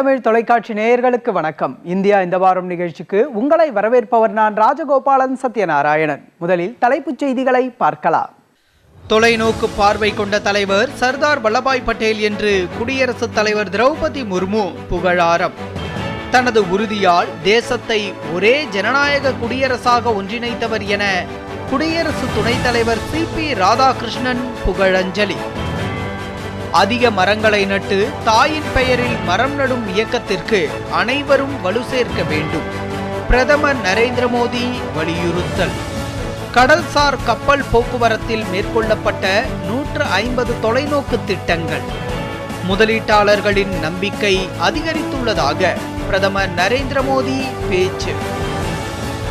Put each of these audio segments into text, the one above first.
தமிழ் தொலைக்காட்சி நேயர்களுக்கு வணக்கம். இந்தியா இந்த வாரம் நிகழ்ச்சிக்கு உங்களை வரவேற்பவர் நான் ராஜகோபாலன் சத்யநாராயணன். முதலில் தலைப்புச் செய்திகளை பார்க்கலாம். தொலைநோக்கு பார்வை கொண்ட தலைவர் சர்தார் வல்லபாய் பட்டேல் என்று குடியரசுத் தலைவர் திரௌபதி முர்மு புகழாரம். தனது உறுதியால் தேசத்தை ஒரே ஜனநாயக குடியரசாக ஒன்றிணைத்தவர் என குடியரசு துணைத் தலைவர் சி பி ராதாகிருஷ்ணன் புகழஞ்சலி. அதிக மரங்களை நட்டு தாயின் பெயரில் மரம் நடும் இயக்கத்திற்கு அனைவரும் வலு சேர்க்க வேண்டும். பிரதமர் நரேந்திர மோடி வலியுறுத்தல். கடல்சார் கப்பல் போக்குவரத்தில் மேற்கொள்ளப்பட்ட நூற்று ஐம்பது தொலைநோக்கு திட்டங்கள். முதலீட்டாளர்களின் நம்பிக்கை அதிகரித்துள்ளதாக பிரதமர் நரேந்திர மோடி பேச்சு.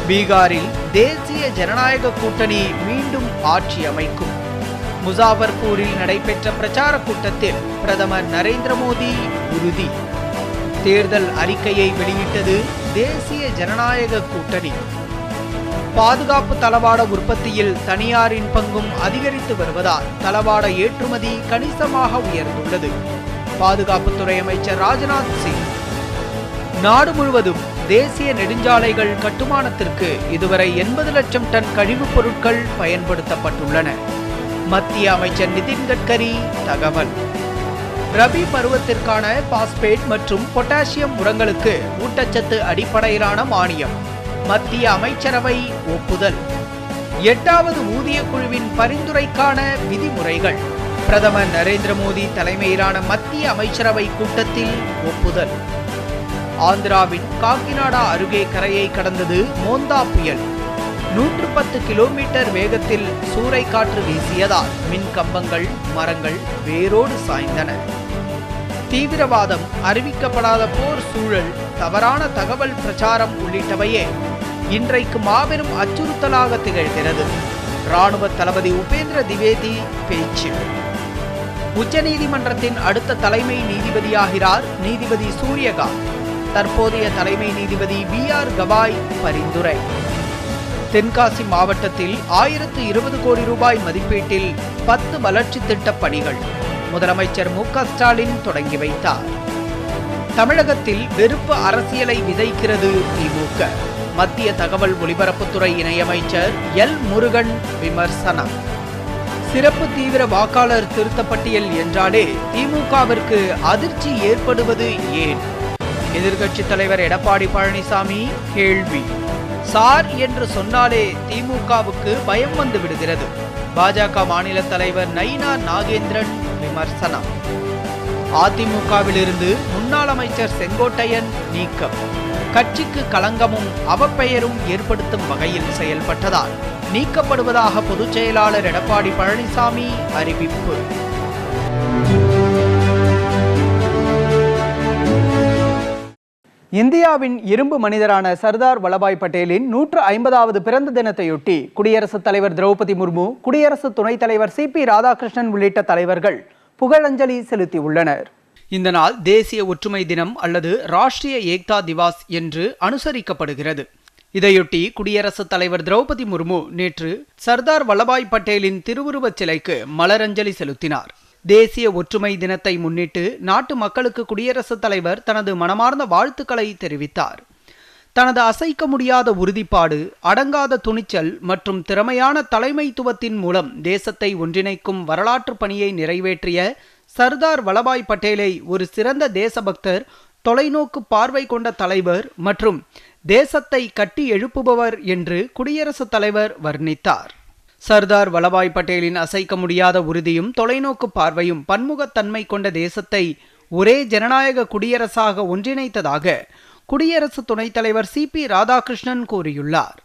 பீகாரில் தேசிய ஜனநாயக கூட்டணி மீண்டும் ஆட்சி அமைக்கும். முசாபர்பூரில் நடைபெற்ற பிரச்சார கூட்டத்தில் பிரதமர் நரேந்திர மோடி உறுதி. தேர்தல் அறிக்கையை வெளியிட்டது தேசிய ஜனநாயக கூட்டணி. பாதுகாப்பு தளவாட உற்பத்தியில் தனியாரின் பங்கும் அதிகரித்து வருவதால் தளவாட ஏற்றுமதி கணிசமாக உயர்ந்துள்ளது. பாதுகாப்புத்துறை அமைச்சர் ராஜ்நாத் சிங். நாடு முழுவதும் தேசிய நெடுஞ்சாலைகள் கட்டுமானத்திற்கு இதுவரை எண்பது லட்சம் டன் கழிவுப் பொருட்கள் பயன்படுத்தப்பட்டுள்ளன. மத்திய அமைச்சர் நிதின் கட்கரி தகவல். ரபி பருவத்திற்கான பாஸ்பேட் மற்றும் பொட்டாசியம் உரங்களுக்கு ஊட்டச்சத்து அடிப்படையிலான மானியம். மத்திய அமைச்சரவை ஒப்புதல். எட்டாவது ஊதிய குழுவின் பரிந்துரைக்கான விதிமுறைகள். பிரதமர் நரேந்திர மோடி தலைமையிலான மத்திய அமைச்சரவை கூட்டத்தில் ஒப்புதல். ஆந்திராவின் காக்கிநாடா அருகே கரையை கடந்தது மோந்தா புயல். நூற்று பத்து கிலோமீட்டர் வேகத்தில் சூறைக்காற்று வீசியதால் மின் கம்பங்கள் மரங்கள் வேரோடு சாய்ந்தன. தீவிரவாதம் அறிவிக்கப்படாத போர் சூழல் தவறான தகவல் பிரச்சாரம் உள்ளிட்டவையே இன்றைக்கு மாபெரும் அச்சுறுத்தலாக திகழ்கிறது. ராணுவ தளபதி உபேந்திர திவேதி பேச்சு. உச்சநீதிமன்றத்தின் அடுத்த தலைமை நீதிபதியாகிறார் நீதிபதி சூரியகாந்த். தற்போதைய தலைமை நீதிபதி பி ஆர் கவாய் பரிந்துரை. தென்காசி மாவட்டத்தில் ஆயிரத்து இருபது கோடி ரூபாய் மதிப்பீட்டில் பத்து வளர்ச்சி திட்டப் பணிகள். முதலமைச்சர் மு ஸ்டாலின் தொடங்கி வைத்தார். தமிழகத்தில் வெறுப்பு அரசியலை விதைக்கிறது திமுக. மத்திய தகவல் ஒலிபரப்புத்துறை இணையமைச்சர் எல் முருகன் விமர்சனம். சிறப்பு தீவிர வாக்காளர் திருத்தப்பட்டியல் என்றாலே திமுகவிற்கு அதிர்ச்சி ஏற்படுவது ஏன்? எதிர்க்கட்சித் தலைவர் எடப்பாடி பழனிசாமி கேள்வி. சார் என்று சொன்னாலே திமுகவுக்கு பயம் வந்து விடுகிறது. பாஜக மாநில தலைவர் நயினா நாகேந்திரன் விமர்சனம். அதிமுகவிலிருந்து முன்னாள் அமைச்சர் செங்கோட்டையன் நீக்கம். கட்சிக்கு களங்கமும் அவப்பெயரும் ஏற்படுத்தும் வகையில் செயல்பட்டதால் நீக்கப்படுவதாக பொதுச் செயலாளர் எடப்பாடி பழனிசாமி அறிவிப்பு. இந்தியாவின் இரும்பு மனிதரான சர்தார் வல்லபாய் பட்டேலின் நூற்று ஐம்பதாவது பிறந்த தினத்தையொட்டி குடியரசுத் தலைவர் திரௌபதி முர்மு குடியரசு துணைத் தலைவர் சி பி ராதாகிருஷ்ணன் உள்ளிட்ட தலைவர்கள் புகழஞ்சலி செலுத்தியுள்ளனர். இந்த நாள் தேசிய ஒற்றுமை தினம் அல்லது ராஷ்டிரிய ஏக்தா திவாஸ் என்று அனுசரிக்கப்படுகிறது. இதையொட்டி குடியரசுத் தலைவர் திரௌபதி முர்மு நேற்று சர்தார் வல்லபாய் பட்டேலின் திருவுருவச் சிலைக்கு மலரஞ்சலி செலுத்தினார். தேசிய ஒற்றுமை தினத்தை முன்னிட்டு நாட்டு மக்களுக்கு குடியரசுத் தலைவர் தனது மனமார்ந்த வாழ்த்துக்களை தெரிவித்தார். தனது அசைக்க முடியாத உறுதிப்பாடு அடங்காத துணிச்சல் மற்றும் திறமையான தலைமைத்துவத்தின் மூலம் தேசத்தை ஒன்றிணைக்கும் வரலாற்று பணியை நிறைவேற்றிய சர்தார் வல்லபாய் பட்டேலை ஒரு சிறந்த தேசபக்தர் தொலைநோக்கு பார்வை கொண்ட தலைவர் மற்றும் தேசத்தை கட்டி எழுப்புபவர் என்று குடியரசுத் தலைவர் வர்ணித்தார். சர்தார் வல்லபாய் பட்டேலின் அசைக்க முடியாத உறுதியும் தொலைநோக்கு பார்வையும் பன்முகத்தன்மை கொண்ட தேசத்தை ஒரே ஜனநாயக குடியரசாக ஒன்றிணைத்ததாக குடியரசு துணைத் தலைவர் சி பி ராதாகிருஷ்ணன் கூறியுள்ளார்.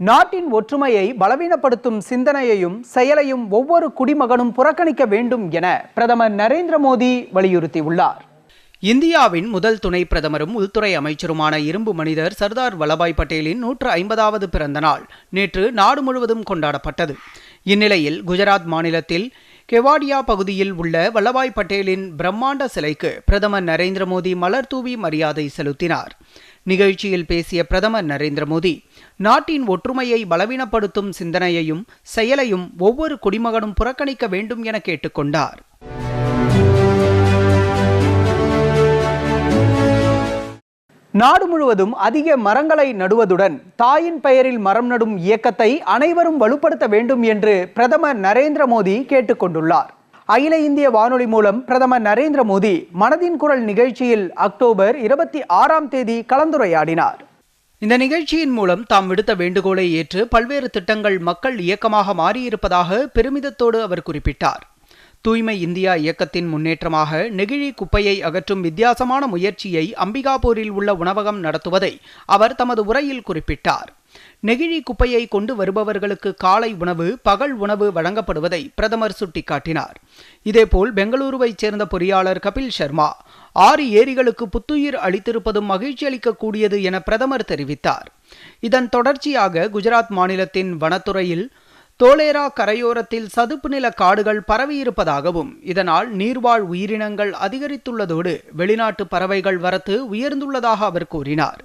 நாட்டின் ஒற்றுமையை பலவீனப்படுத்தும் சிந்தனையையும் செயலையும் ஒவ்வொரு குடிமகனும் புறக்கணிக்க வேண்டும் என பிரதமர் நரேந்திர மோடி வலியுறுத்தியுள்ளார். இந்தியாவின் முதல் துணை பிரதமரும் உள்துறை அமைச்சருமான இரும்பு மனிதர் சர்தார் வல்லபாய் பட்டேலின் நூற்று ஐம்பதாவது பிறந்த நாள் நேற்று நாடு முழுவதும் கொண்டாடப்பட்டது. இந்நிலையில் குஜராத் மாநிலத்தில் கெவாடியா பகுதியில் உள்ள வல்லபாய் பட்டேலின் பிரம்மாண்ட சிலைக்கு பிரதமர் நரேந்திர மோடி மலர் தூவி மரியாதை செலுத்தினார். நிகழ்ச்சியில் பேசிய பிரதமர் நரேந்திர மோடி நாட்டின் ஒற்றுமையை பலவீனப்படுத்தும் சிந்தனையையும் செயலையும் ஒவ்வொரு குடிமகனும் புறக்கணிக்க வேண்டும் என கேட்டுக்கொண்டார். நாடு முழுவதும் அதிக மரங்களை நடுவதுடன் தாயின் பெயரில் மரம் நடும் இயக்கத்தை அனைவரும் வலுப்படுத்த வேண்டும் என்று பிரதமர் நரேந்திர மோடி கேட்டுக்கொண்டுள்ளார். அகில இந்திய வானொலி மூலம் பிரதமர் நரேந்திர மோடி மனதின் குரல் நிகழ்ச்சியில் அக்டோபர் இருபத்தி ஆறாம் தேதி கலந்துரையாடினார். இந்த நிகழ்ச்சியின் மூலம் தாம் விடுத்த வேண்டுகோளை ஏற்று பல்வேறு திட்டங்கள் மக்கள் இயக்கமாக மாறியிருப்பதாக பெருமிதத்தோடு அவர் குறிப்பிட்டார். தூய்மை இந்தியா இயக்கத்தின் முன்னேற்றமாக நெகிழி குப்பையை அகற்றும் வித்தியாசமான முயற்சியை அம்பிகாபூரில் உள்ள உணவகம் நடத்துவதை அவர் தமது உரையில் குறிப்பிட்டார். நெகிழி குப்பையை கொண்டு வருபவர்களுக்கு காலை உணவு பகல் உணவு வழங்கப்படுவதை பிரதமர் சுட்டிக்காட்டினார். இதேபோல் பெங்களூருவைச் சேர்ந்த பொறியாளர் கபில் சர்மா ஆறு ஏரிகளுக்கு புத்துயிர் அளித்திருப்பதும் மகிழ்ச்சி அளிக்கக்கூடியது என பிரதமர் தெரிவித்தார். இதன் தொடர்ச்சியாக குஜராத் மாநிலத்தின் வனத்துறையில் தோலேரா கரையோரத்தில் சதுப்பு நில காடுகள் பரவியிருப்பதாகவும் இதனால் நீர்வாழ் உயிரினங்கள் அதிகரித்துள்ளதோடு வெளிநாட்டு பறவைகள் வரத்து உயர்ந்துள்ளதாக அவர் கூறினார்.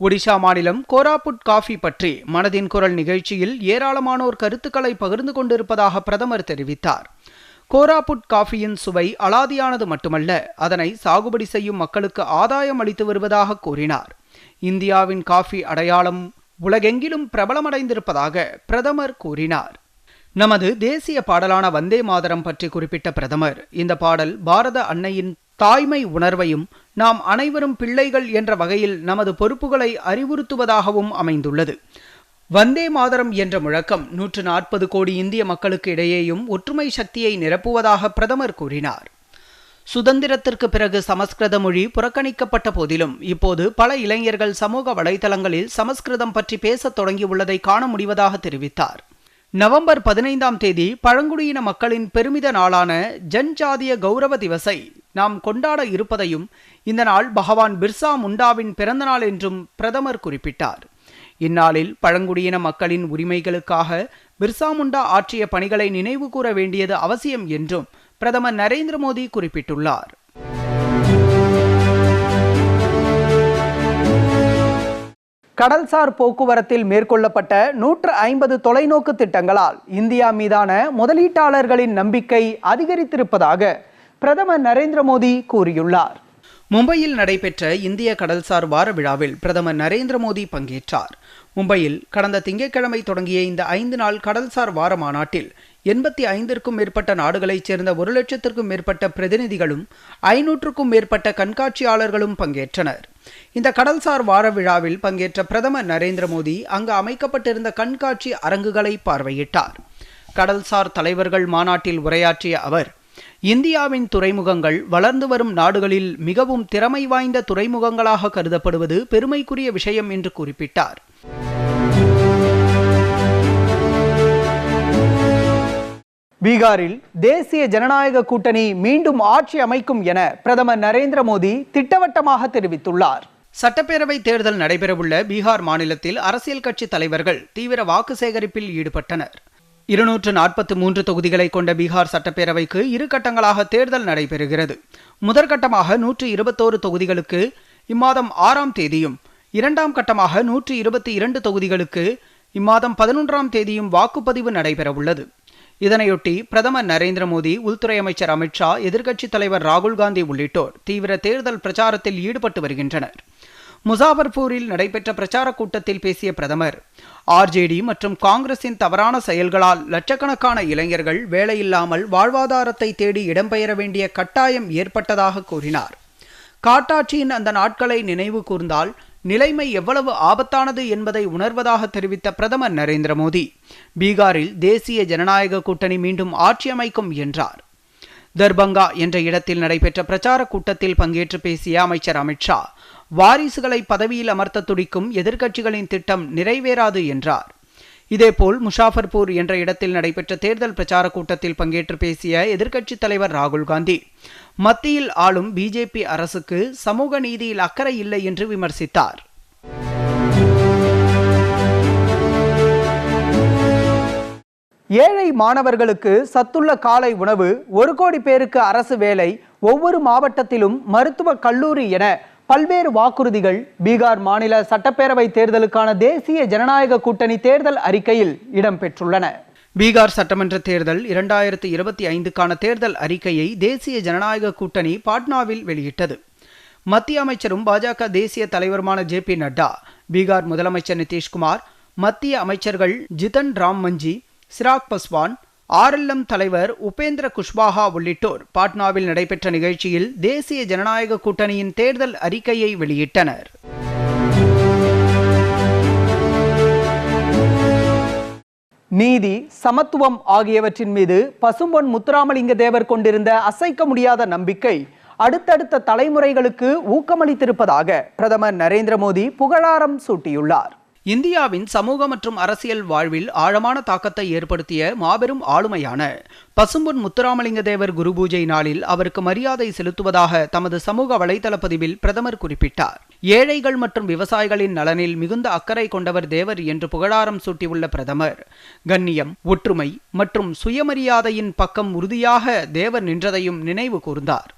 ஒடிஷா மாநிலம் கோராபுட் காஃபி பற்றி மனதின் குரல் நிகழ்ச்சியில் ஏராளமானோர் கருத்துக்களை பகிர்ந்து கொண்டிருப்பதாக பிரதமர் தெரிவித்தார். கோராபுட் காஃபியின் சுவை அலாதியானது மட்டுமல்ல அதனை சாகுபடி செய்யும் மக்களுக்கு ஆதாயம் அளித்து வருவதாக கூறினார். இந்தியாவின் காஃபி அடையாளம் உலகெங்கிலும் பிரபலமடைந்திருப்பதாக பிரதமர் கூறினார். நமது தேசிய பாடலான வந்தே மாதரம் பற்றி குறிப்பிட்ட பிரதமர் இந்த பாடல் பாரத அன்னையின் தாய்மை உணர்வையும் நாம் அனைவரும் பிள்ளைகள் என்ற வகையில் நமது பொறுப்புகளை அறிவுறுத்துவதாகவும் அமைந்துள்ளது. வந்தே மாதரம் என்ற முழக்கம் நூற்று நாற்பது கோடி இந்திய மக்களுக்கு இடையேயும் ஒற்றுமை சக்தியை நிரப்புவதாக பிரதமர் கூறினார். சுதந்திரத்திற்கு பிறகு சமஸ்கிருத மொழி புறக்கணிக்கப்பட்ட போதிலும் இப்போது பல இளைஞர்கள் சமூக வலைதளங்களில் சமஸ்கிருதம் பற்றி பேசத் தொடங்கியுள்ளதை காண முடிவதாக தெரிவித்தார். நவம்பர் பதினைந்தாம் தேதி பழங்குடியின மக்களின் பெருமித நாளான ஜன்ஜாதிய கௌரவ திவசை நாம் கொண்டாட இருப்பதையும் இந்த நாள் பகவான் பிர்சா முண்டாவின் பிறந்த நாள் என்றும் பிரதமர் குறிப்பிட்டார். இந்நாளில் பழங்குடியின மக்களின் உரிமைகளுக்காக பிர்சா முண்டா ஆற்றிய பணிகளை நினைவு கூற வேண்டியது அவசியம் என்றும் பிரதமர் நரேந்திர மோடி குறிப்பிட்டுள்ளார். கடல்சார் போக்குவரத்தில் மேற்கொள்ளப்பட்ட நூற்று ஐம்பது தொலைநோக்கு திட்டங்களால் இந்தியா மீதான முதலீட்டாளர்களின் நம்பிக்கை அதிகரித்திருப்பதாக பிரதமர் நரேந்திர மோடி கூறியுள்ளார். மும்பையில் நடைபெற்ற இந்திய கடல்சார் வார விழாவில் பிரதமர் நரேந்திர மோடி பங்கேற்றார். மும்பையில் கடந்த திங்கட்கிழமை தொடங்கிய இந்த ஐந்து நாள் கடல்சார் வார மாநாட்டில் எண்பத்தி ஐந்திற்கும் மேற்பட்ட நாடுகளைச் சேர்ந்த ஒரு லட்சத்திற்கும் மேற்பட்ட பிரதிநிதிகளும் ஐநூற்றுக்கும் மேற்பட்ட கண்காட்சியாளர்களும் பங்கேற்றனர். இந்த கடல்சார் வார விழாவில் பங்கேற்ற பிரதமர் நரேந்திர மோடி அங்கு அமைக்கப்பட்டிருந்த கண்காட்சி அரங்குகளை பார்வையிட்டார். கடல்சார் தலைவர்கள் மாநாட்டில் உரையாற்றிய அவர் இந்தியாவின் துறைமுகங்கள் வளர்ந்து வரும் நாடுகளில் மிகவும் திறமை வாய்ந்த துறைமுகங்களாக கருதப்படுவது பெருமைக்குரிய விஷயம் என்று குறிப்பிட்டார். பீகாரில் தேசிய ஜனநாயக கூட்டணி மீண்டும் ஆட்சி அமைக்கும் என பிரதமர் நரேந்திர மோடி திட்டவட்டமாக தெரிவித்துள்ளார். சட்டப்பேரவை தேர்தல் நடைபெறவுள்ள பீகார் மாநிலத்தில் அரசியல் கட்சி தலைவர்கள் தீவிர வாக்கு சேகரிப்பில் ஈடுபட்டனர். இருநூற்று நாற்பத்தி மூன்று தொகுதிகளை கொண்ட பீகார் சட்டப்பேரவைக்கு இரு கட்டங்களாக தேர்தல் நடைபெறுகிறது. முதற்கட்டமாக நூற்று இருபத்தோரு தொகுதிகளுக்கு இம்மாதம் ஆறாம் தேதியும் இரண்டாம் கட்டமாக நூற்று இருபத்தி இரண்டு தொகுதிகளுக்கு இம்மாதம் பதினொன்றாம் தேதியும் வாக்குப்பதிவு நடைபெறவுள்ளது. இதனையொட்டி பிரதமர் நரேந்திர மோடி உள்துறை அமைச்சர் அமித்ஷா எதிர்க்கட்சித் தலைவர் ராகுல் காந்தி உள்ளிட்டோர் தீவிர தேர்தல் பிரச்சாரத்தில் ஈடுபட்டு வருகின்றனர். முசாபர்பூரில் நடைபெற்ற பிரச்சார கூட்டத்தில் பேசிய பிரதமர் ஆர்ஜேடி மற்றும் காங்கிரசின் தவறான செயல்களால் லட்சக்கணக்கான இளைஞர்கள் வேலையில்லாமல் வாழ்வாதாரத்தை தேடி இடம்பெயர வேண்டிய கட்டாயம் ஏற்பட்டதாக கூறினார். காட்டாட்சியின் அந்த நாட்களை நினைவு கூர்ந்தால் நிலைமை எவ்வளவு ஆபத்தானது என்பதை உணர்வதாக தெரிவித்த பிரதமர் நரேந்திர மோடி. பீகாரில் தேசிய ஜனநாயக கூட்டணி மீண்டும் ஆட்சி அமைக்கும் என்றார். தர்பங்கா என்ற இடத்தில் நடைபெற்ற பிரச்சார கூட்டத்தில் பங்கேற்று பேசிய அமைச்சர் அமித்ஷா வாரிசுகளை பதவியில் அமர்த்த துடிக்கும் எதிர்க்கட்சிகளின் திட்டம் நிறைவேறாது என்றார். இதேபோல் முஷாஃபர்பூர் என்ற இடத்தில் நடைபெற்ற தேர்தல் பிரச்சார கூட்டத்தில் பங்கேற்று பேசிய எதிர்க்கட்சித் தலைவர் ராகுல் காந்தி மத்தியில் ஆளும் பிஜேபி அரசுக்கு சமூக நீதியில் அக்கறை இல்லை என்று விமர்சித்தார். ஏழை மாணவர்களுக்கு சத்துள்ள காலை உணவு ஒரு கோடி பேருக்கு அரசு வேலை ஒவ்வொரு மாவட்டத்திலும் மருத்துவ கல்லூரி என பல்வேறு வாக்குறுதிகள் பீகார் மாநில சட்டப்பேரவை தேர்தலுக்கான தேசிய ஜனநாயக கூட்டணி தேர்தல் அறிக்கையில் இடம்பெற்றுள்ளன. பீகார் சட்டமன்ற தேர்தல் இரண்டாயிரத்து இருபத்தி ஐந்துக்கான தேர்தல் அறிக்கையை தேசிய ஜனநாயக கூட்டணி பாட்னாவில் வெளியிட்டது. மத்திய அமைச்சரும் பாஜக தேசிய தலைவருமான ஜே பி நட்டா பீகார் முதலமைச்சர் நிதிஷ்குமார் மத்திய அமைச்சர்கள் ஜிதன் ராம் மஞ்சி சிராக் பஸ்வான் ஆர்எல்எம் தலைவர் உபேந்திர குஷ்வாஹா உள்ளிட்டோர் பாட்னாவில் நடைபெற்ற நிகழ்ச்சியில் தேசிய ஜனநாயக கூட்டணியின் தேர்தல் அறிக்கையை வெளியிட்டனர். நீதி சமத்துவம் ஆகியவற்றின் மீது பசும்பொன் முத்துராமலிங்க தேவர் கொண்டிருந்த அசைக்க முடியாத நம்பிக்கை அடுத்தடுத்த தலைமுறைகளுக்கு ஊக்கமளித்திருப்பதாக பிரதமர் நரேந்திர மோடி புகழாரம் சூட்டியுள்ளார். இந்தியாவின் சமூக மற்றும் அரசியல் வாழ்வில் ஆழமான தாக்கத்தை ஏற்படுத்திய மாபெரும் ஆளுமையான பசும்பொன் முத்துராமலிங்க தேவர் குரு பூஜை நாளில் அவருக்கு மரியாதை செலுத்துவதாக தமது சமூக வலைதள பதிவில் பிரதமர் குறிப்பிட்டார். ஏழைகள் மற்றும் விவசாயிகளின் நலனில் மிகுந்த அக்கறை கொண்டவர் தேவர் என்று புகழாரம் சூட்டியுள்ள பிரதமர். கண்ணியம் ஒற்றுமை மற்றும் சுயமரியாதையின் பக்கம் உறுதியாக தேவர் நின்றதையும் நினைவு கூர்ந்தார்.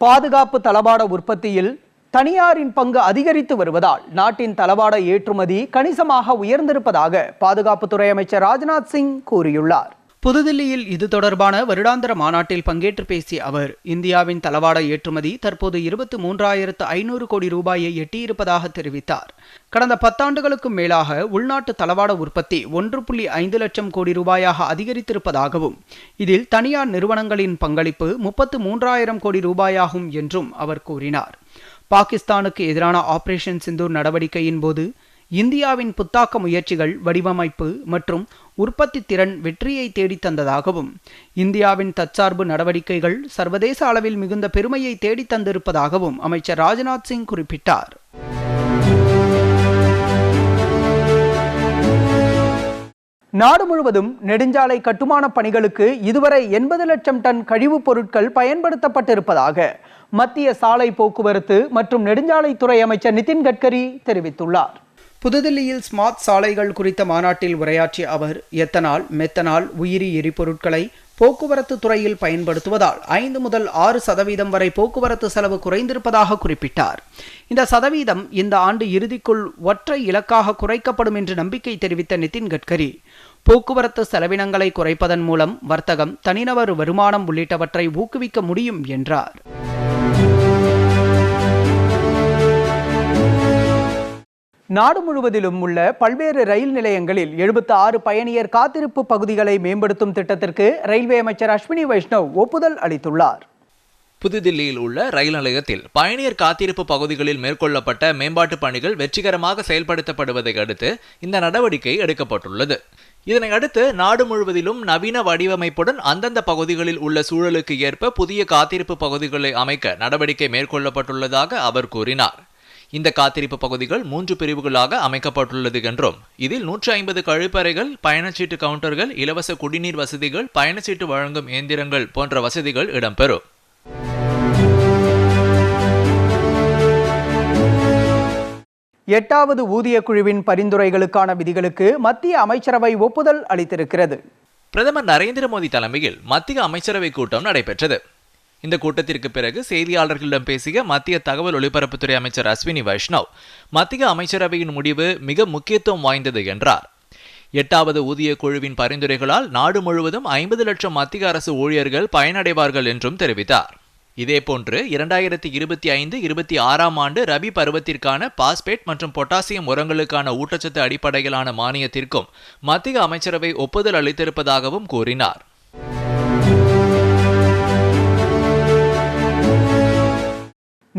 பாதுகாப்பு தளவாட உற்பத்தியில் தனியாரின் பங்கு அதிகரித்து வருவதால் நாட்டின் தளவாட ஏற்றுமதி கணிசமாக உயர்ந்திருப்பதாக பாதுகாப்புத்துறை அமைச்சர் ராஜ்நாத் சிங் கூறியுள்ளார். புதுதில்லியில் இது தொடர்பான வருடாந்திர மாநாட்டில் பங்கேற்று பேசிய அவர் இந்தியாவின் தளவாட ஏற்றுமதி தற்போது இருபத்தி மூன்றாயிரத்து ஐநூறு கோடி ரூபாயை எட்டியிருப்பதாக தெரிவித்தார். கடந்த பத்தாண்டுகளுக்கும் மேலாக உள்நாட்டு தளவாட உற்பத்தி ஒன்று புள்ளி ஐந்து லட்சம் கோடி ரூபாயாக அதிகரித்திருப்பதாகவும் இதில் தனியார் நிறுவனங்களின் பங்களிப்பு முப்பத்து மூன்றாயிரம் கோடி ரூபாயாகும் என்றும் அவர் கூறினார். பாகிஸ்தானுக்கு எதிரான ஆபரேஷன் சிந்தூர் நடவடிக்கையின் போது இந்தியாவின் புத்தாக்க முயற்சிகள் வடிவமைப்பு மற்றும் உற்பத்தி திறன் வெற்றியை தேடித் தந்ததாகவும் இந்தியாவின் தற்சார்பு நடவடிக்கைகள் சர்வதேச அளவில் மிகுந்த பெருமையை தேடித் தந்திருப்பதாகவும் அமைச்சர் ராஜ்நாத் சிங் குறிப்பிட்டார். நாடு முழுவதும் நெடுஞ்சாலை கட்டுமான பணிகளுக்கு இதுவரை எண்பது லட்சம் டன் கழிவுப் பொருட்கள் பயன்படுத்தப்பட்டிருப்பதாக மத்திய சாலை போக்குவரத்து மற்றும் நெடுஞ்சாலைத்துறை அமைச்சர் நிதின் கட்கரி தெரிவித்துள்ளார். புதுதில்லியில் ஸ்மார்ட் சாலைகள் குறித்த மாநாட்டில் உரையாற்றிய அவர் எத்தனால் மெத்தனால் உயிரி எரிபொருட்களை போக்குவரத்து துறையில் பயன்படுத்துவதால் ஐந்து முதல் ஆறு சதவீதம் வரை போக்குவரத்து செலவு குறைந்திருப்பதாக குறிப்பிட்டார். இந்த சதவீதம் இந்த ஆண்டு இறுதிக்குள் ஒற்றை இலக்காக குறைக்கப்படும் என்று நம்பிக்கை தெரிவித்த நிதின் கட்கரி போக்குவரத்து செலவினங்களை குறைப்பதன் மூலம் வர்த்தகம் தனிநபர் வருமானம் உள்ளிட்டவற்றை ஊக்குவிக்க முடியும் என்றார். நாடு முழுவதிலும் உள்ள பல்வேறு ரயில் நிலையங்களில் எழுபத்தி ஆறு பயணியர் காத்திருப்பு பகுதிகளை மேம்படுத்தும் திட்டத்திற்கு ரயில்வே அமைச்சர் அஸ்வினி வைஷ்ணவ் ஒப்புதல் அளித்துள்ளார். புதுதில்லியில் உள்ள ரயில் நிலையத்தில் பயணியர் காத்திருப்பு பகுதிகளில் மேற்கொள்ளப்பட்ட மேம்பாட்டு பணிகள் வெற்றிகரமாக செயல்படுத்தப்படுவதை அடுத்து இந்த நடவடிக்கை எடுக்கப்பட்டுள்ளது. இதனை அடுத்து நாடு முழுவதிலும் நவீன வடிவமைப்புடன் அந்தந்த பகுதிகளில் உள்ள சூழலுக்கு ஏற்ப புதிய காத்திருப்பு பகுதிகளை அமைக்க நடவடிக்கை மேற்கொள்ளப்பட்டுள்ளதாக அவர் கூறினார். இந்த காத்திருப்பு பகுதிகள் மூன்று பிரிவுகளாக அமைக்கப்பட்டுள்ளது என்றும் இதில் நூற்றி ஐம்பது கழிப்பறைகள் பயணச்சீட்டு கவுண்டர்கள் இலவச குடிநீர் வசதிகள் பயணச்சீட்டு வழங்கும் இயந்திரங்கள் போன்ற வசதிகள் இடம்பெறும். எட்டாவது ஊதிய குழுவின் பரிந்துரைகளுக்கான விதிகளுக்கு மத்திய அமைச்சரவை ஒப்புதல் அளித்திருக்கிறது. பிரதமர் நரேந்திர மோடி தலைமையில் மத்திய அமைச்சரவை கூட்டம் நடைபெற்றது. இந்த கூட்டத்திற்கு பிறகு செய்தியாளர்களிடம் பேசிய மத்திய தகவல் ஒலிபரப்புத்துறை அமைச்சர் அஸ்வினி வைஷ்ணவ் மத்திய அமைச்சரவையின் முடிவு மிக முக்கியத்துவம் வாய்ந்தது என்றார். எட்டாவது ஊதிய குழுவின் பரிந்துரைகளால் நாடு முழுவதும் ஐம்பது லட்சம் மத்திய அரசு ஊழியர்கள் பயனடைவார்கள் என்றும் தெரிவித்தார். இதேபோன்று இரண்டாயிரத்தி இருபத்தி ஐந்து இருபத்தி ஆறாம் ஆண்டு ரபி பருவத்திற்கான பாஸ்பேட் மற்றும் பொட்டாசியம் உரங்களுக்கான ஊட்டச்சத்து அடிப்படையிலான மானியத்திற்கும் மத்திய அமைச்சரவை ஒப்புதல் அளித்திருப்பதாகவும் கூறினார்.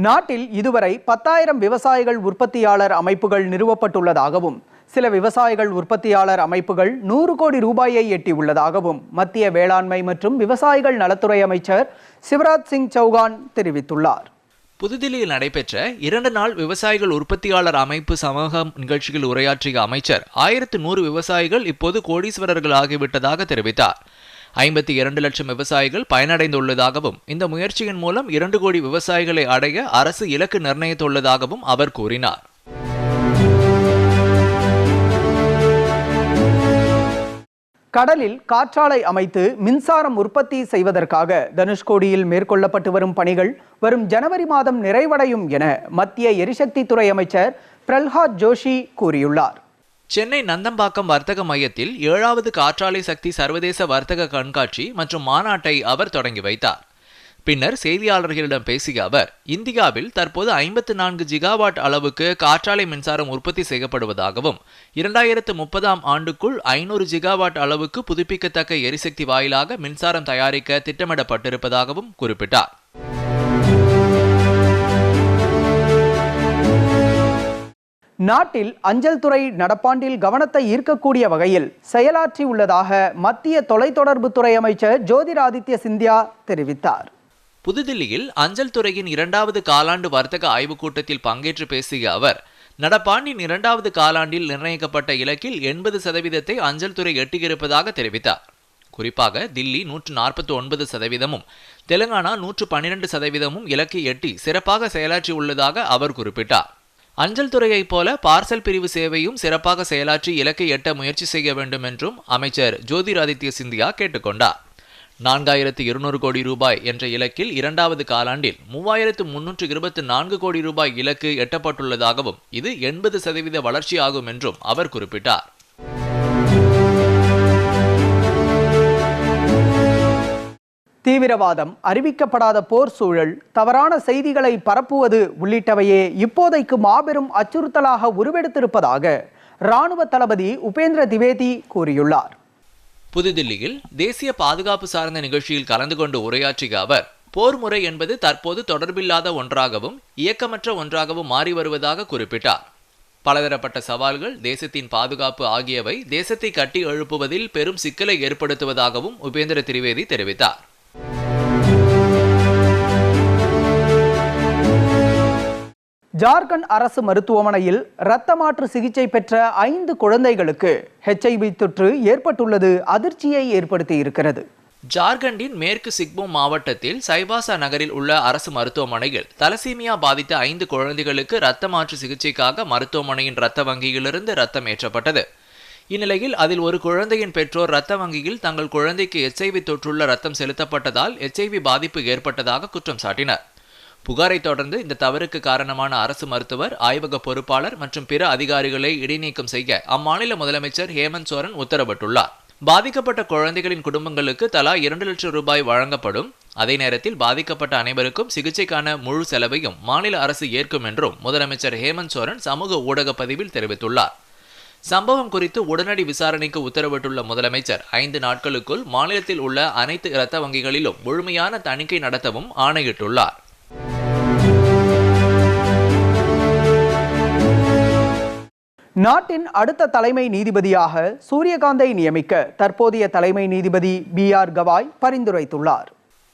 நாட்டில் இதுவரை பத்தாயிரம் விவசாயிகள் உற்பத்தியாளர் அமைப்புகள் நிறுவப்பட்டுள்ளதாகவும் சில விவசாயிகள் உற்பத்தியாளர் அமைப்புகள் நூறு கோடி ரூபாயை எட்டியுள்ளதாகவும் மத்திய வேளாண்மை மற்றும் விவசாயிகள் நலத்துறை அமைச்சர் சிவராஜ் சிங் சௌகான் தெரிவித்துள்ளார். புதுதில்லியில் நடைபெற்ற இரண்டு நாள் விவசாயிகள் உற்பத்தியாளர் அமைப்பு சமூக நிகழ்ச்சியில் உரையாற்றிய அமைச்சர் ஆயிரத்து நூறு விவசாயிகள் இப்போது கோடீஸ்வரர்கள் ஆகிவிட்டதாக தெரிவித்தார். ஐம்பத்தி இரண்டு லட்சம் விவசாயிகள் பயனடைந்துள்ளதாகவும் இந்த முயற்சியின் மூலம் இரண்டு கோடி விவசாயிகளை அடைய அரசு இலக்கு நிர்ணயித்துள்ளதாகவும் அவர் கூறினார். கடலில் காற்றாலை அமைத்து மின்சாரம் உற்பத்தி செய்வதற்காக தனுஷ்கோடியில் மேற்கொள்ளப்பட்டு வரும் பணிகள் வரும் ஜனவரி மாதம் நிறைவடையும் என மத்திய எரிசக்தித்துறை அமைச்சர் பிரல்ஹாத் ஜோஷி கூறியுள்ளார். சென்னை நந்தம்பாக்கம் வர்த்தக மையத்தில் ஏழாவது காற்றாலை சக்தி சர்வதேச வர்த்தக கண்காட்சி மற்றும் மாநாட்டை அவர் தொடங்கி வைத்தார். பின்னர் செய்தியாளர்களிடம் பேசிய அவர் இந்தியாவில் தற்போது ஐம்பத்து நான்கு ஜிகாவாட் அளவுக்கு காற்றாலை மின்சாரம் உற்பத்தி செய்யப்படுவதாகவும் இரண்டாயிரத்து முப்பதாம் ஆண்டுக்குள் ஐநூறு ஜிகாவாட் அளவுக்கு புதுப்பிக்கத்தக்க எரிசக்தி வாயிலாக மின்சாரம் தயாரிக்க திட்டமிடப்பட்டிருப்பதாகவும் குறிப்பிட்டார். நாட்டில் அஞ்சல் துறை நடப்பாண்டில் கவனத்தை ஈர்க்கக்கூடிய வகையில் செயலாற்றி உள்ளதாக மத்திய தொலைத்தொடர்புத்துறை அமைச்சர் ஜோதிராதித்ய சிந்தியா தெரிவித்தார். புதுதில்லியில் அஞ்சல் துறையின் இரண்டாவது காலாண்டு வர்த்தக ஆய்வுக் கூட்டத்தில் பங்கேற்று பேசிய அவர் நடப்பாண்டின் இரண்டாவது காலாண்டில் நிர்ணயிக்கப்பட்ட இலக்கில் எண்பது சதவீதத்தை அஞ்சல் துறை எட்டியிருப்பதாக தெரிவித்தார். குறிப்பாக தில்லி நூற்று நாற்பத்தி ஒன்பது சதவீதமும் தெலுங்கானா நூற்று பன்னிரண்டு சதவீதமும் இலக்கை எட்டி சிறப்பாக செயலாற்றி உள்ளதாக அவர் குறிப்பிட்டார். அஞ்சல் துறையைப் போல பார்சல் பிரிவு சேவையும் சிறப்பாக செயலாற்றி இலக்கை எட்ட முயற்சி செய்ய வேண்டும் என்றும் அமைச்சர் ஜோதிராதித்ய சிந்தியா கேட்டுக்கொண்டார் நான்காயிரத்து இருநூறு கோடி ரூபாய் என்ற இலக்கில் இரண்டாவது காலாண்டில் மூவாயிரத்து முன்னூற்று இருபத்தி நான்கு கோடி ரூபாய் இலக்கு எட்டப்பட்டுள்ளதாகவும் இது எண்பது சதவீத வளர்ச்சியாகும் என்றும் அவர் குறிப்பிட்டார். தீவிரவாதம் அறிவிக்கப்படாத போர் சூழல் தவறான செய்திகளை பரப்புவது உள்ளிட்டவையே இப்போதைக்கு மாபெரும் அச்சுறுத்தலாக உருவெடுத்திருப்பதாக ராணுவ தளபதி உபேந்திர திவேதி கூறியுள்ளார். புதுதில்லியில் தேசிய பாதுகாப்பு சார்ந்த நிகழ்ச்சியில் கலந்து கொண்டு உரையாற்றிய அவர் போர் முறை என்பது தற்போது தொடர்பில்லாத ஒன்றாகவும் இயக்கமற்ற ஒன்றாகவும் மாறி வருவதாக குறிப்பிட்டார். பலதரப்பட்ட சவால்கள் தேசத்தின் பாதுகாப்பு ஆகியவை தேசத்தை கட்டி எழுப்புவதில் பெரும் சிக்கலை ஏற்படுத்துவதாகவும் உபேந்திர திரிவேதி தெரிவித்தார். ஜார்க்கண்ட் அரசு மருத்துவமனையில் இரத்த மாற்று சிகிச்சை பெற்ற ஐந்து குழந்தைகளுக்கு ஹெச்ஐவி தொற்று ஏற்பட்டுள்ளது அதிர்ச்சியை ஏற்படுத்தி இருக்கிறது ஜார்க்கண்டின் மேற்கு சிக்போம் மாவட்டத்தில் சைபாசா நகரில் உள்ள அரசு மருத்துவமனையில் தலசீமியா பாதித்த ஐந்து குழந்தைகளுக்கு இரத்த மாற்று சிகிச்சைக்காக மருத்துவமனையின் இரத்த வங்கியிலிருந்து ரத்தம் ஏற்றப்பட்டது. இந்நிலையில் அதில் ஒரு குழந்தையின் பெற்றோர் இரத்த வங்கியில் தங்கள் குழந்தைக்கு எச்ஐவி தொற்றுள்ள ரத்தம் செலுத்தப்பட்டதால் எச்ஐவி பாதிப்பு ஏற்பட்டதாக குற்றம் சாட்டினர். புகாரை தொடர்ந்து இந்த தவறுக்கு காரணமான அரசு மருத்துவர் ஆய்வக பொறுப்பாளர் மற்றும் பிற அதிகாரிகளை இடைநீக்கம் செய்ய அம்மாநில முதலமைச்சர் ஹேமந்த் சோரன் உத்தரவிட்டுள்ளார். பாதிக்கப்பட்ட குழந்தைகளின் குடும்பங்களுக்கு தலா இரண்டு லட்சம் ரூபாய் வழங்கப்படும். அதே நேரத்தில் பாதிக்கப்பட்ட அனைவருக்கும் சிகிச்சைக்கான முழு செலவையும் மாநில அரசு ஏற்கும் என்றும் முதலமைச்சர் ஹேமந்த் சோரன் சமூக ஊடக பதிவில் தெரிவித்துள்ளார். சம்பவம் குறித்து உடனடி விசாரணைக்கு உத்தரவிட்டுள்ள முதலமைச்சர் ஐந்து நாட்களுக்குள் மாநிலத்தில் உள்ள அனைத்து இரத்த வங்கிகளிலும் முழுமையான தணிக்கை நடத்தவும் ஆணையிட்டுள்ளார். நாட்டின் அடுத்த தலைமை நீதிபதியாக சூரியகாந்தை நியமிக்க தற்போதைய தலைமை நீதிபதி பி ஆர் கவாய் பரிந்துரைத்துள்ளார்.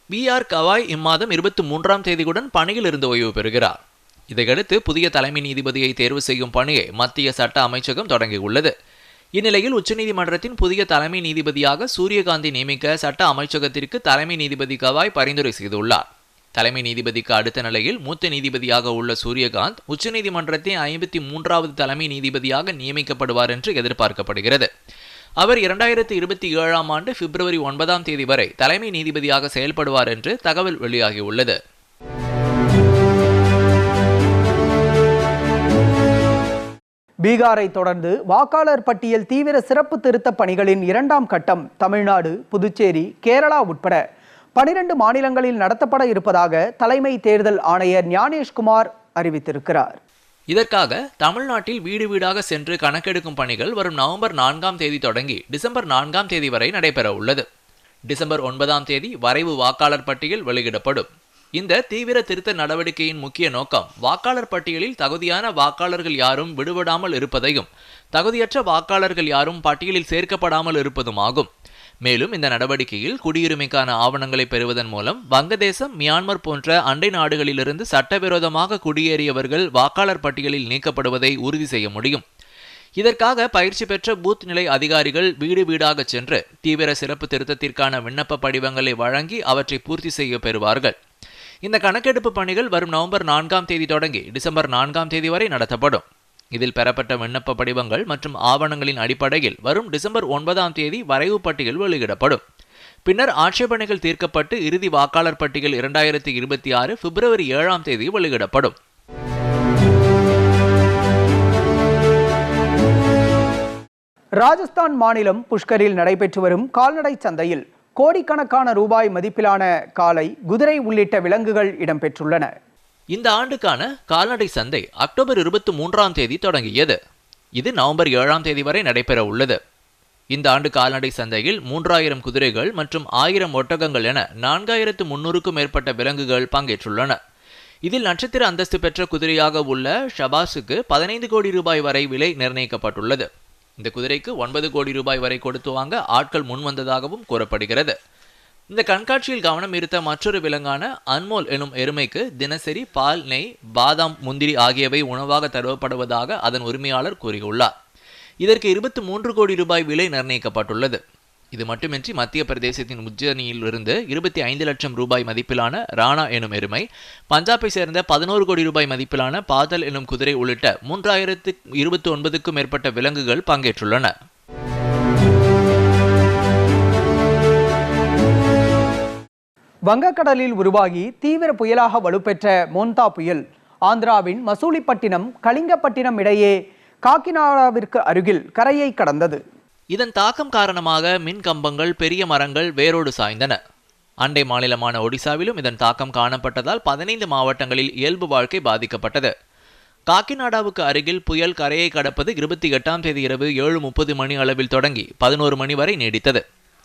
பி ஆர் கவாய் இம்மாதம் இருபத்தி மூன்றாம் தேதியுடன் பணியில் இருந்து ஓய்வு பெறுகிறார். இதையடுத்து புதிய தலைமை நீதிபதியை தேர்வு செய்யும் பணியை மத்திய சட்ட அமைச்சகம் தொடங்கியுள்ளது. இந்நிலையில் உச்சநீதிமன்றத்தின் புதிய தலைமை நீதிபதியாக சூரியகாந்தி நியமிக்க சட்ட அமைச்சகத்திற்கு தலைமை நீதிபதி கவாய் பரிந்துரை செய்துள்ளார். தலைமை நீதிபதிக்கு அடுத்த நிலையில் மூத்த நீதிபதியாக உள்ள சூரியகாந்த் உச்சநீதிமன்றத்தின் ஐம்பத்தி மூன்றாவது தலைமை நீதிபதியாக நியமிக்கப்படுவார் என்று எதிர்பார்க்கப்படுகிறது. அவர் இரண்டாயிரத்தி இருபத்தி ஏழாம் ஆண்டு பிப்ரவரி ஒன்பதாம் தேதி வரை தலைமை நீதிபதியாக செயல்படுவார் என்று தகவல் வெளியாகியுள்ளது. பீகாரை தொடர்ந்து வாக்காளர் பட்டியல் தீவிர சிறப்பு திருத்த பணிகளின் இரண்டாம் கட்டம் தமிழ்நாடு புதுச்சேரி கேரளா உட்பட பனிரெண்டு மாநிலங்களில் நடத்தப்பட இருப்பதாக தலைமை தேர்தல் ஆணையர் ஞானேஷ்குமார் அறிவித்திருக்கிறார். இதற்காக தமிழ்நாட்டில் வீடு வீடாக சென்று கணக்கெடுக்கும் பணிகள் வரும் நவம்பர் நான்காம் தேதி தொடங்கி டிசம்பர் நான்காம் தேதி வரை நடைபெற உள்ளது. டிசம்பர் ஒன்பதாம் தேதி வரைவு வாக்காளர் பட்டியல் வெளியிடப்படும். இந்த தீவிர திருத்த நடவடிக்கையின் முக்கிய நோக்கம் வாக்காளர் பட்டியலில் தகுதியான வாக்காளர்கள் யாரும் விடுபடாமல் இருப்பதையும் தகுதியற்ற வாக்காளர்கள் யாரும் பட்டியலில் சேர்க்கப்படாமல் இருப்பதுமாகும். மேலும் இந்த நடவடிக்கையில் குடியுரிமைக்கான ஆவணங்களை பெறுவதன் மூலம் வங்கதேசம் மியான்மர் போன்ற அண்டை நாடுகளிலிருந்து சட்டவிரோதமாக குடியேறியவர்கள் வாக்காளர் பட்டியலில் நீக்கப்படுவதை உறுதி செய்ய முடியும். இதற்காக பயிற்சி பெற்ற பூத் நிலை அதிகாரிகள் வீடு வீடாக சென்று தீவிர சிறப்பு திருத்தத்திற்கான விண்ணப்ப படிவங்களை வழங்கி அவற்றை பூர்த்தி செய்ய பெறுவார்கள். இந்த கணக்கெடுப்பு பணிகள் வரும் நவம்பர் நான்காம் தேதி தொடங்கி டிசம்பர் நான்காம் தேதி வரை நடத்தப்படும். இதில் பெறப்பட்ட விண்ணப்ப படிவங்கள் மற்றும் ஆவணங்களின் அடிப்படையில் வரும் டிசம்பர் ஒன்பதாம் தேதி வரைவு பட்டியல் வெளியிடப்படும். பின்னர் ஆட்சேபனைகள் தீர்க்கப்பட்டு இறுதி வாக்காளர் பட்டியல் இரண்டாயிரத்தி இருபத்தி ஆறு பிப்ரவரி ஏழாம் தேதி வெளியிடப்படும். ராஜஸ்தான் மாநிலம் புஷ்கரில் நடைபெற்று வரும் கால்நடை சந்தையில் கோடிக்கணக்கான ரூபாய் மதிப்பிலான காலை குதிரை உள்ளிட்ட விலங்குகள் இடம்பெற்றுள்ளன. இந்த ஆண்டுக்கான கால்நடை சந்தை அக்டோபர் இருபத்தி மூன்றாம் தேதி தொடங்கியது. இது நவம்பர் ஏழாம் தேதி வரை நடைபெற உள்ளது. இந்த ஆண்டு கால்நடை சந்தையில் மூன்றாயிரம் குதிரைகள் மற்றும் ஆயிரம் ஒட்டகங்கள் என நான்காயிரத்து முன்னூறுக்கும் மேற்பட்ட விலங்குகள் பங்கேற்றுள்ளன. இதில் நட்சத்திர அந்தஸ்து பெற்ற குதிரையாக உள்ள ஷபாஸுக்கு பதினைந்து கோடி ரூபாய் வரை விலை நிர்ணயிக்கப்பட்டுள்ளது. இந்த குதிரைக்கு ஒன்பது கோடி ரூபாய் வரை கொடுத்து வாங்க ஆட்கள் முன்வந்ததாகவும் கூறப்படுகிறது. இந்த கண்காட்சியில் கவனம் ஈர்த்த மற்றொரு விலங்கான அன்மோல் எனும் எருமைக்கு தினசரி பால் நெய் பாதாம் முந்திரி ஆகியவை உணவாக தருவப்படுவதாக அதன் உரிமையாளர் கூறியுள்ளார். இதற்கு இருபத்தி மூன்று கோடி ரூபாய் விலை நிர்ணயிக்கப்பட்டுள்ளது. இது மட்டுமின்றி மத்திய பிரதேசத்தின் உஜ்ஜனியிலிருந்து இருபத்தி ஐந்து லட்சம் ரூபாய் மதிப்பிலான ராணா எனும் எருமை பஞ்சாபை சேர்ந்த பதினோரு கோடி ரூபாய் மதிப்பிலான பாதல் எனும் குதிரை உள்ளிட்ட மூன்றாயிரத்து இருபத்தி ஒன்பதுக்கும் மேற்பட்ட விலங்குகள் பங்கேற்றுள்ளன. வங்கக்கடலில் உருவாகி தீவிர புயலாக வலுப்பெற்ற மோந்தா புயல் ஆந்திராவின் மசூலிப்பட்டினம் கலிங்கப்பட்டினம் இடையே காக்கிநாடாவிற்கு அருகில் கரையை கடந்தது. இதன் தாக்கம் காரணமாக மின் கம்பங்கள் பெரிய மரங்கள் வேரோடு சாய்ந்தன. அண்டை மாநிலமான ஒடிசாவிலும் இதன் தாக்கம் காணப்பட்டதால் பதினைந்து மாவட்டங்களில் இயல்பு வாழ்க்கை பாதிக்கப்பட்டது. காக்கிநாடாவுக்கு அருகில் புயல் கரையை கடப்பது இருபத்தி எட்டாம் தேதி இரவு ஏழு முப்பது மணி அளவில் தொடங்கி பதினோரு மணி வரை நீடித்தது.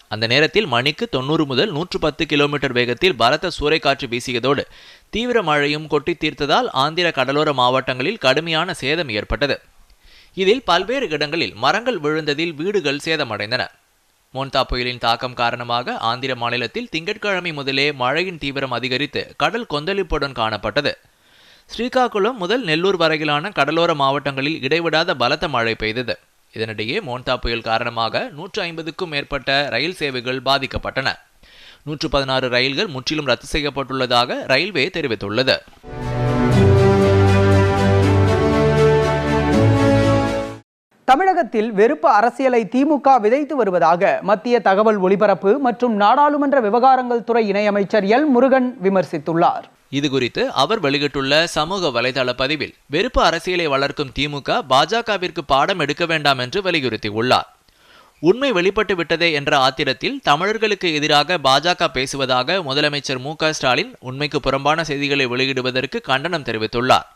அந்த நேரத்தில் மணிக்கு தொண்ணூறு முதல் நூற்று பத்து கிலோமீட்டர் வேகத்தில் பலத்த சூறைக்காற்று வீசியதோடு தீவிர மழையும் கொட்டி தீர்த்ததால் ஆந்திர கடலோர மாவட்டங்களில் கடுமையான சேதம் ஏற்பட்டது. இதில் பல்வேறு இடங்களில் மரங்கள் விழுந்ததில் வீடுகள் சேதமடைந்தன. மோன்தா புயலின் தாக்கம் காரணமாக ஆந்திர மாநிலத்தில் திங்கட்கிழமை முதலே மழையின் தீவிரம் அதிகரித்து கடல் கொந்தளிப்புடன் காணப்பட்டது. ஸ்ரீகாகுளம் முதல் நெல்லூர் வரையிலான கடலோர மாவட்டங்களில் இடைவிடாத பலத்த மழை பெய்தது. இதனிடையே மோன்தா புயல் காரணமாக நூற்று ஐம்பதுக்கும் மேற்பட்ட ரயில் சேவைகள் பாதிக்கப்பட்டன. நூற்று பதினாறு ரயில்கள் முற்றிலும் ரத்து செய்யப்பட்டுள்ளதாக ரயில்வே தெரிவித்துள்ளது. தமிழகத்தில் வெறுப்பு அரசியலை திமுக விதைத்து வருவதாக மத்திய தகவல் ஒலிபரப்பு மற்றும் நாடாளுமன்ற விவகாரங்கள் துறை இணையமைச்சர் எல் முருகன் விமர்சித்துள்ளார். இது குறித்து அவர் வெளியிட்டுள்ள சமூக வலைதள பதிவில் வெறுப்பு அரசியலை வளர்க்கும் திமுக பாஜகவிற்கு பாடம் எடுக்க வேண்டாம் என்று வலியுறுத்தியுள்ளார். உண்மை வெளிப்பட்டு விட்டதே என்ற ஆத்திரத்தில் தமிழர்களுக்கு எதிராக பாஜக பேசுவதாக முதலமைச்சர் மு க ஸ்டாலின் உண்மைக்கு புறம்பான செய்திகளை வெளியிடுவதற்கு கண்டனம் தெரிவித்துள்ளார்.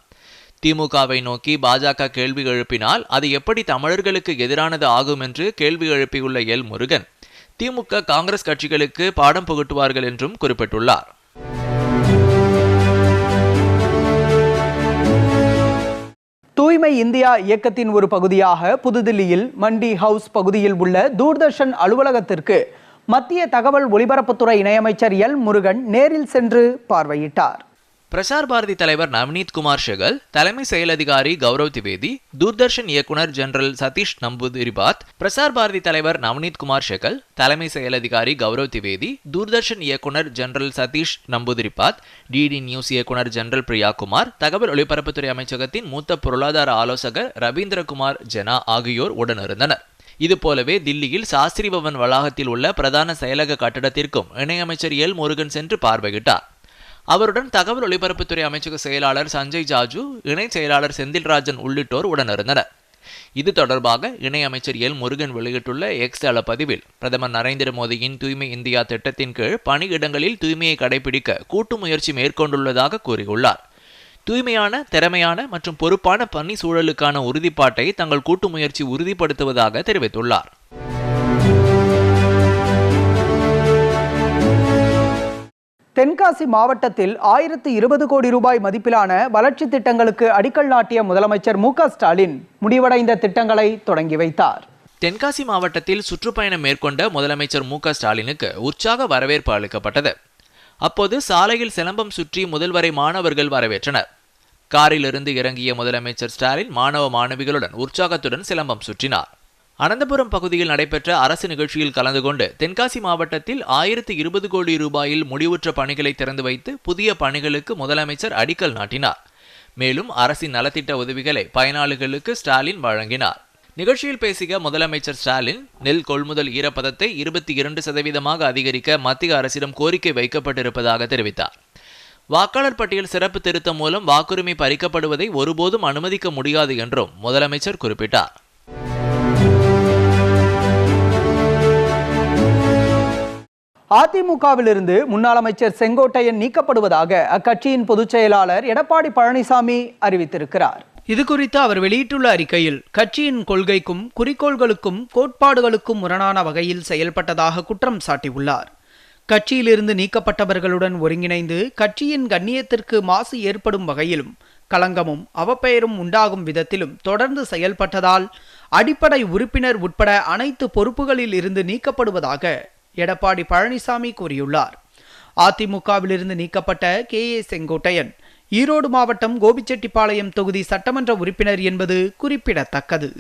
திமுகவை நோக்கி பாஜக கேள்வி எழுப்பினால் அது எப்படி தமிழர்களுக்கு எதிரானது ஆகும் என்று கேள்வி எழுப்பியுள்ள எல் முருகன் திமுக காங்கிரஸ் கட்சிகளுக்கு பாடம் புகட்டுவார்கள் என்றும் குறிப்பிட்டுள்ளார். தூய்மை இந்தியா இயக்கத்தின் ஒரு பகுதியாக புதுதில்லியில் மண்டி ஹவுஸ் பகுதியில் உள்ள தூர்தர்ஷன் அலுவலகத்திற்கு மத்திய தகவல் ஒலிபரப்புத்துறை இணையமைச்சர் எல் முருகன் நேரில் சென்று பார்வையிட்டார். பிரசார் பாரதி தலைவர் நவ்னீத் குமார் ஷெகல் தலைமை செயல் அதிகாரி கௌரவ் திவேதி தூர்தர்ஷன் இயக்குனர் ஜெனரல் சதீஷ் நம்பூதிரிபாத் பிரசார் பாரதி தலைவர் நவ்னீத் குமார் ஷெகல் தலைமை செயல் அதிகாரி கௌரவ் திவேதி தூர்தர்ஷன் இயக்குனர் general Satish Namboothiripad DD news இயக்குனர் ஜெனரல் பிரியா குமார் தகவல் ஒலிபரப்புத்துறை அமைச்சகத்தின் மூத்த பொருளாதார ஆலோசகர் ரவீந்திரகுமார் ஜெனா ஆகியோர் உடனிருந்தனர். இதுபோலவே தில்லியில் சாஸ்திரி பவன் வளாகத்தில் உள்ள பிரதான செயலக கட்டடத்திற்கும் இணையமைச்சர் எல் முருகன் சென்று பார்வையிட்டார். அவருடன் தகவல் ஒலிபரப்புத்துறை அமைச்சக செயலாளர் சஞ்சய் ஜாஜு இணை செயலாளர் செந்தில்ராஜன் உள்ளிட்டோர் உடனிருந்தனர். இது தொடர்பாக இணையமைச்சர் எல். முருகன் வெளியிட்டுள்ள எக்ஸ் தள பதிவில் பிரதமர் நரேந்திர மோடியின் தூய்மை இந்தியா திட்டத்தின் கீழ் பணியிடங்களில் தூய்மையை கடைபிடிக்க கூட்டு முயற்சி மேற்கொண்டுள்ளதாக கூறியுள்ளார். தூய்மையான திறமையான மற்றும் பொறுப்பான பணி சூழலுக்கான உறுதிப்பாட்டை தங்கள் கூட்டு முயற்சி உறுதிப்படுத்துவதாக தெரிவித்துள்ளார். தென்காசி மாவட்டத்தில் ஆயிரத்து இருபது கோடி ரூபாய் மதிப்பிலான வளர்ச்சி திட்டங்களுக்கு அடிக்கல் நாட்டிய முதலமைச்சர் மு ஸ்டாலின் முடிவடைந்த திட்டங்களை தொடங்கி வைத்தார். தென்காசி மாவட்டத்தில் சுற்றுப்பயணம் மேற்கொண்ட முதலமைச்சர் மு ஸ்டாலினுக்கு உற்சாக வரவேற்பு அளிக்கப்பட்டது. அப்போது சாலையில் சிலம்பம் சுற்றி முதல்வரை மாணவர்கள் வரவேற்றனர். காரிலிருந்து இறங்கிய முதலமைச்சர் ஸ்டாலின் மாணவ மாணவிகளுடன் உற்சாகத்துடன் சிலம்பம் சுற்றினார். அனந்தபுரம் பகுதியில் நடைபெற்ற அரசு நிகழ்ச்சியில் கலந்து கொண்டு தென்காசி மாவட்டத்தில் ஆயிரத்து இருபது கோடி ரூபாயில் முடிவுற்ற பணிகளை திறந்து வைத்து புதிய பணிகளுக்கு முதலமைச்சர் அடிக்கல் நாட்டினார். மேலும் அரசின் நலத்திட்ட உதவிகளை பயனாளிகளுக்கு ஸ்டாலின் வழங்கினார். நிகழ்ச்சியில் பேசிய முதலமைச்சர் ஸ்டாலின் நெல் கொள்முதல் ஈரப்பதத்தை இருபத்தி இரண்டு சதவீதமாக அதிகரிக்க மத்திய அரசிடம் கோரிக்கை வைக்கப்பட்டிருப்பதாக தெரிவித்தார். வாக்காளர் பட்டியல் சிறப்பு திருத்தம் மூலம் வாக்குரிமை பறிக்கப்படுவதை ஒருபோதும் அனுமதிக்க முடியாது என்றும் முதலமைச்சர் குறிப்பிட்டார். அதிமுகவிலிருந்து முன்னாள் அமைச்சர் செங்கோட்டையன் நீக்கப்படுவதாக அக்கட்சியின் பொதுச் செயலாளர் எடப்பாடி பழனிசாமி அறிவித்திருக்கிறார். இது குறித்து அவர் வெளியிட்டுள்ள அறிக்கையில் கட்சியின் கொள்கைக்கும் குறிக்கோள்களுக்கும் கோட்பாடுகளுக்கும் முரணான வகையில் செயல்பட்டதாக குற்றம் சாட்டியுள்ளார். கட்சியிலிருந்து நீக்கப்பட்டவர்களுடன் ஒருங்கிணைந்து கட்சியின் கண்ணியத்திற்கு மாசு ஏற்படும் வகையிலும் களங்கமும் அவப்பெயரும் உண்டாகும் விதத்திலும் தொடர்ந்து செயல்பட்டதால் அடிப்படை உறுப்பினர் உட்பட அனைத்து பொறுப்புகளில் இருந்து நீக்கப்படுவதாக எடப்பாடி பழனிசாமி கூறியுள்ளார். அதிமுகவிலிருந்து நீக்கப்பட்ட கே ஏ செங்கோட்டையன் ஈரோடு மாவட்டம் கோபிச்செட்டிப்பாளையம் தொகுதி சட்டமன்ற உறுப்பினர் என்பது குறிப்பிடத்தக்கது.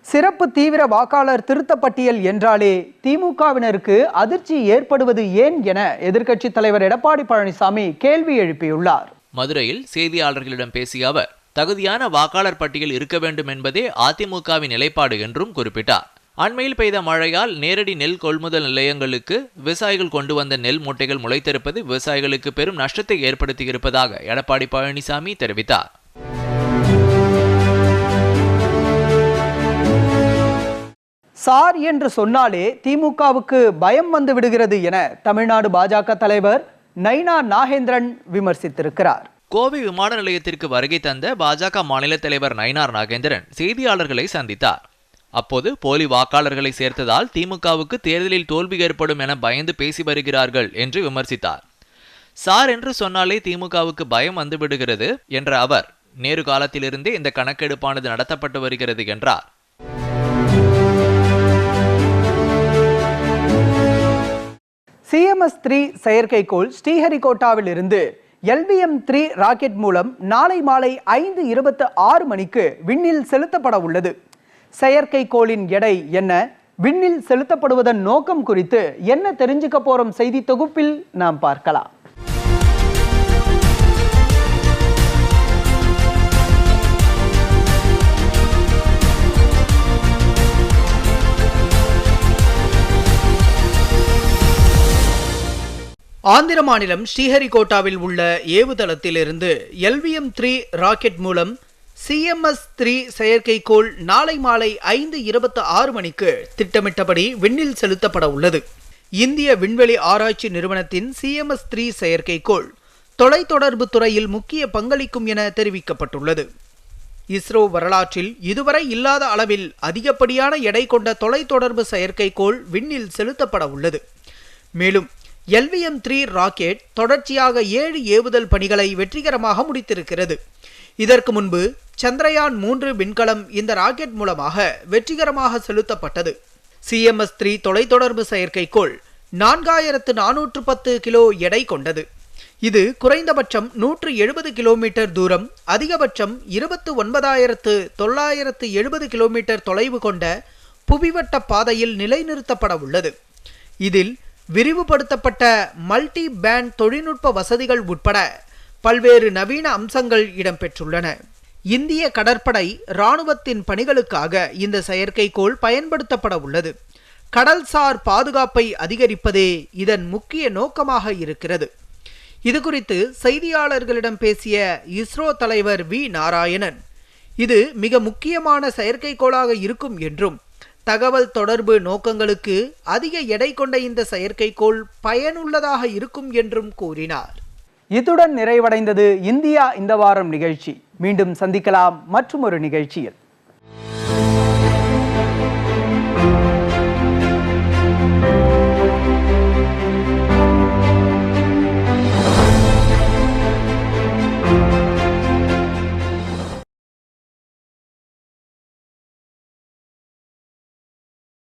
சிறப்பு தீவிர வாக்காளர் திருத்தப் பட்டியல் என்றாலே திமுகவினருக்கு அதிர்ச்சி ஏற்படுவது ஏன் என எதிர்க்கட்சித் தலைவர் எடப்பாடி பழனிசாமி கேள்வி எழுப்பியுள்ளார். மதுரையில் செய்தியாளர்களிடம் பேசிய அவர் தகுதியான வாக்காளர் பட்டியல் இருக்க வேண்டும் என்பதே அதிமுகவின் நிலைப்பாடு என்றும் குறிப்பிட்டார். அண்மையில் பெய்த மழையால் நேரடி நெல் கொள்முதல் நிலையங்களுக்கு விவசாயிகள் கொண்டு வந்த நெல் மூட்டைகள் முளைத்திருப்பது விவசாயிகளுக்கு பெரும் நஷ்டத்தை ஏற்படுத்தியிருப்பதாக எடப்பாடி பழனிசாமி தெரிவித்தார். சார் என்று சொன்னாலே திமுகவுக்கு பயம் வந்து விடுகிறது என தமிழ்நாடு பாஜக தலைவர் நைனா நாகேந்திரன் விமர்சித்திருக்கிறார். கோவை விமான நிலையத்திற்கு வருகை தந்த பாஜக மாநில தலைவர் நயினார் நாகேந்திரன் செய்தியாளர்களை சந்தித்தார். அப்போது போலி வாக்காளர்களை சேர்த்ததால் திமுகவுக்கு தேர்தலில் தோல்வி ஏற்படும் என பயந்து பேசி வருகிறார்கள் என்று விமர்சித்தார். சார் என்று சொன்னாலே திமுகவுக்கு பயம் வந்துவிடுகிறது என்ற அவர் நேரு காலத்திலிருந்தே இந்த கணக்கெடுப்பானது நடத்தப்பட்டு வருகிறது என்றார். சிஎம்எஸ் த்ரீ செயற்கைக்கோள் ஸ்ரீஹரிகோட்டாவில் இருந்து எல்விஎம் த்ரீ ராக்கெட் மூலம் நாளை மாலை ஐந்து இருபத்து ஆறு மணிக்கு விண்ணில் செலுத்தப்பட உள்ளது. செயற்கைக்கோளின் எடை என்ன? விண்ணில் செலுத்தப்படுவதன் நோக்கம் குறித்து என்ன தெரிஞ்சுக்க போறோம் செய்தி தொகுப்பில் நாம் பார்க்கலாம். ஆந்திர மாநிலம் ஸ்ரீஹரிகோட்டாவில் உள்ள ஏவுதளத்திலிருந்து எல்விஎம் த்ரீ ராக்கெட் மூலம் சிஎம்எஸ் த்ரீ செயற்கைக்கோள் நாளை மாலை ஐந்து இருபத்தி ஆறு மணிக்கு திட்டமிட்டபடி விண்ணில் செலுத்தப்பட உள்ளது. இந்திய விண்வெளி ஆராய்ச்சி நிறுவனத்தின் சிஎம்எஸ் த்ரீ செயற்கைக்கோள் தொலைத்தொடர்பு துறையில் முக்கிய பங்களிக்கும் என தெரிவிக்கப்பட்டுள்ளது. இஸ்ரோ வரலாற்றில் இதுவரை இல்லாத அளவில் அதிகப்படியான எடை கொண்ட தொலைத்தொடர்பு செயற்கைக்கோள் விண்ணில் செலுத்தப்பட உள்ளது. மேலும் எல்விஎம் த்ரீ ராக்கெட் தொடர்ச்சியாக ஏழு ஏவுதல் பணிகளை வெற்றிகரமாக முடித்திருக்கிறது. இதற்கு முன்பு சந்திரயான் மூன்று விண்கலம் இந்த ராக்கெட் மூலமாக வெற்றிகரமாக செலுத்தப்பட்டது. சிஎம்எஸ் த்ரீ தொலைத்தொடர்பு செயற்கைக்கோள் நான்காயிரத்து நானூற்று பத்து கிலோ எடை கொண்டது. இது குறைந்தபட்சம் நூற்று எழுபது கிலோமீட்டர் தூரம் அதிகபட்சம் இருபத்து ஒன்பதாயிரத்து தொள்ளாயிரத்து எழுபது கிலோமீட்டர் தொலைவு கொண்ட புவிவட்ட பாதையில் நிலைநிறுத்தப்பட உள்ளது இதில் விரிவுபடுத்தப்பட்ட மல்டி பேண்ட் தொழில்நுட்ப வசதிகள் உட்பட பல்வேறு நவீன அம்சங்கள் இடம்பெற்றுள்ளன. இந்திய கடற்படை இராணுவத்தின் பணிகளுக்காக இந்த செயற்கைக்கோள் பயன்படுத்தப்பட உள்ளது. கடல்சார் பாதுகாப்பை அதிகரிப்பதே இதன் முக்கிய நோக்கமாக இருக்கிறது. இது குறித்து செய்தியாளர்களிடம் பேசிய இஸ்ரோ தலைவர் வி. நாராயணன் இது மிக முக்கியமான செயற்கைக்கோளாக இருக்கும் என்றும் தகவல் தொடர்பு நோக்கங்களுக்கு அதிக எடை கொண்ட இந்த செயற்கைக்கோள் பயனுள்ளதாக இருக்கும் என்றும் கூறினார். இத்துடன் நிறைவடைந்தது இந்தியா இந்த வாரம் நிகழ்ச்சி. மீண்டும் சந்திக்கலாம் மற்றும் ஒரு நிகழ்ச்சியில்.